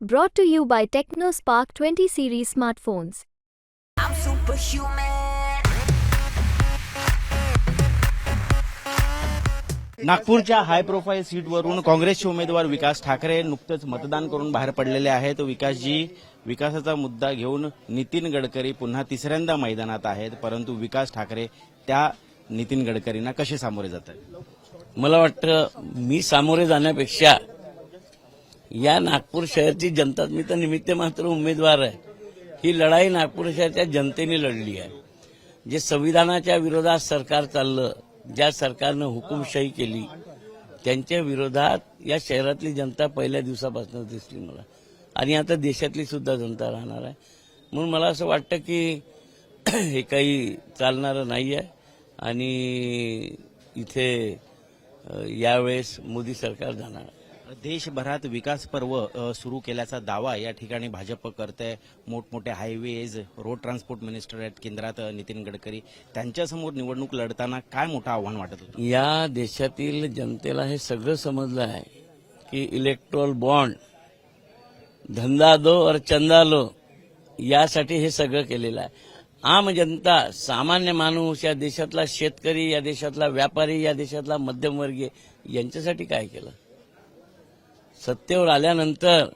Brought to you by TechnoSpark 20 series smartphones. I'm superhuman. नागपूरच्या high profile सीटवरून काँग्रेसचे उमेदवार विकास ठाकरे नुकतेच मतदान करून बाहेर पडलेले आहेत विकासजी विकासाचा मुद्दा घेऊन नितीन गडकरी पुन्हा तिसऱ्यांदा मैदानात आहेत परंतु विकास ठाकरे त्या नितीन गडकरींना कसे सामोरे जातात मला वाटतं मी सामोरे जाण्यापेक्षा या नागपूर शहरची जनता मी तर निमित्त मात्र उमेदवार आहे. ही लढाई नागपूर शहराच्या जनतेने लढली आहे. जे संविधानाच्या विरोधात सरकार चाललं ज्या सरकारनं हुकुमशाही केली त्यांच्या विरोधात या शहरातली जनता पहिल्या दिवसापासून दिसली मला. आणि आता देशातली सुद्धा जनता राहणार आहे. म्हणून मला असं वाटतं की हे काही चालणारं नाही आहे. आणि इथे यावेळेस मोदी सरकार जाणार आहे. देशभरात विकास पर्व सुरू केल्याचा दावा या ठिकाणी भाजप करते मोठमोठे हायवेज रोड ट्रान्सपोर्ट मिनिस्टर आहेत केंद्रात नितीन गडकरी. त्यांच्यासमोर निवडणूक लढताना काय मोठं आव्हान वाटत होतं? या देशातील जनतेला हे सगळं समजलं आहे की इलेक्ट्रॉल बॉन्ड धंदा दो और चंदा लो यासाठी हे सगळं केलेलं आहे. आम जनता सामान्य माणूस या देशातला शेतकरी या देशातला व्यापारी या देशातला मध्यमवर्गीय यांच्यासाठी काय केलं? सत्तेवर आल्यानंतर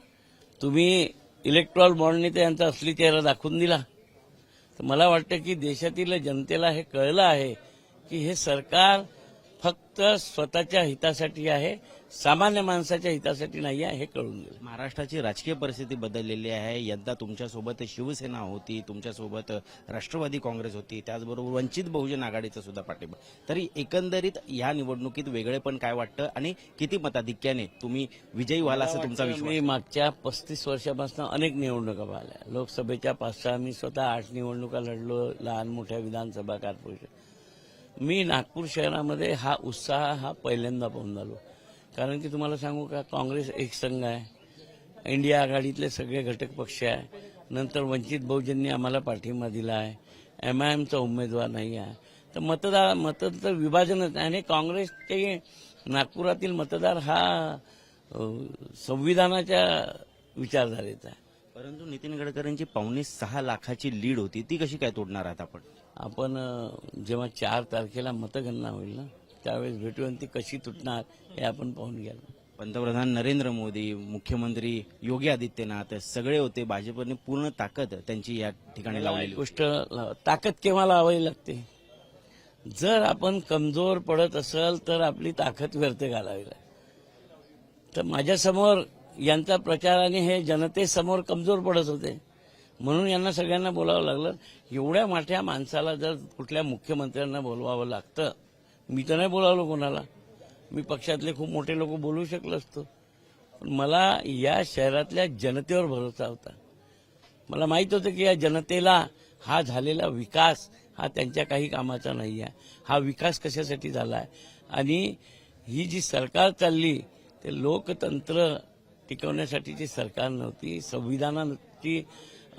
तुम्ही इलेक्ट्रॉल बॉन्डने तर यांचा असली चेहरा दाखवून दिला. तर मला वाटतं की देशातील जनतेला हे कळलं आहे की हे सरकार फक्त स्वतःच्या हितासाठी आहे सामान्य माणसाच्या हितासाठी नाही आहे हे कळून गेलं. महाराष्ट्राची राजकीय परिस्थिती बदललेली आहे. यंदा तुमच्यासोबत शिवसेना होती तुमच्यासोबत राष्ट्रवादी काँग्रेस होती त्याचबरोबर वंचित बहुजन आघाडीचा सुद्धा पाठिंबा. तरी एकंदरीत या निवडणुकीत वेगळेपण काय वाटतं आणि किती मताधिक्याने तुम्ही विजयी व्हाल असं तुमचा मी मागच्या पस्तीस वर्षापासून अनेक निवडणुका पाहिल्या. लोकसभेच्या पाच सहा मी स्वतः आठ निवडणुका लढलो लहान मोठ्या विधानसभा कॉर्पोरेशन. मी नागपूर शहरामध्ये हा उत्साह हा पहिल्यांदा पाहून झालो. कारण की तुम्हाला सांगू का काँग्रेस एक संघ आहे. इंडिया आघाडीतले सगळे घटक पक्ष आहे. नंतर वंचित बहुजननी आम्हाला पाठिंबा दिला आहे. एम आय एमचा उमेदवार नाही आहे. तर मतदार मतदार विभाजनच आहे. आणि काँग्रेसचे नागपुरातील मतदार हा संविधानाच्या विचारधारेचा आहे. परंतु नितीन गडकरींची पावणे सहा लाखाची लीड होती ती कशी काय तोडणार आहात आपण? आपण जेव्हा चार तारखेला मतगणना होईल ना त्यावेळेस भेटू आणि ती कशी तुटणार हे आपण पाहून घ्याल. पंतप्रधान नरेंद्र मोदी मुख्यमंत्री योगी आदित्यनाथ सगळे होते भाजपने पूर्ण ताकद त्यांची या ठिकाणी लावलेली. गोष्ट ताकद केव्हा लावावी लागते? जर आपण कमजोर पडत असेल तर आपली ताकद व्यर्थ घालावी लागते. तर माझ्यासमोर यांचा प्रचाराने हे जनतेसमोर कमजोर पडत होते. म्हणून यांना सगळ्यांना बोलावं लागलं. एवढ्या मोठ्या माणसाला जर कुठल्या मुख्यमंत्र्यांना बोलवावं लागतं मी तर नाही बोलावलो कोणाला. मी पक्षातले खूप मोठे लोक बोलू शकलो असतो. पण मला या शहरातल्या जनतेवर भरोसा होता. मला माहीत होतं की या जनतेला हा झालेला विकास हा त्यांच्या काही कामाचा नाही आहे हा विकास कशासाठी झाला आहे आणि ही जी सरकार चालली ते लोकतंत्र टिकवण्यासाठीची सरकार नव्हती संविधानाची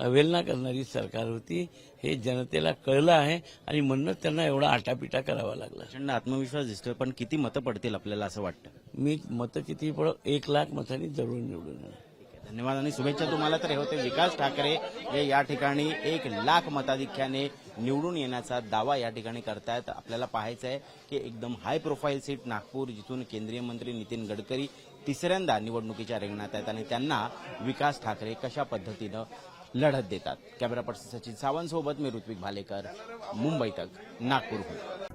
अवहेलना करणारी सरकार होती हे जनतेला कळलं आहे आणि म्हणूनच त्यांना एवढा आटापिटा करावा लागला. प्रचंड आत्मविश्वास दिसतोय पण किती मतं पडतील आपल्याला असं वाटतं? मी मतं किती पडो एक लाख मतांनी जरूर निवडून येणार. धन्यवाद आणि शुभेच्छा तुम्हाला. तर हे होते विकास ठाकरे. हे या ठिकाणी एक लाख मताधिक्याने निवडून येण्याचा दावा या ठिकाणी करतायत. आपल्याला पाहायचं आहे की एकदम हाय प्रोफाईल सीट नागपूर जिथून केंद्रीय मंत्री नितीन गडकरी तिसऱ्यांदा निवडणुकीच्या रिंगणात आहेत आणि त्यांना विकास ठाकरे कशा पद्धतीनं लढत देतात. कॅमेरा पर्सन सचिन सावंत सोबत मी ऋत्विक भालेकर मुंबई तक नागपूरहून.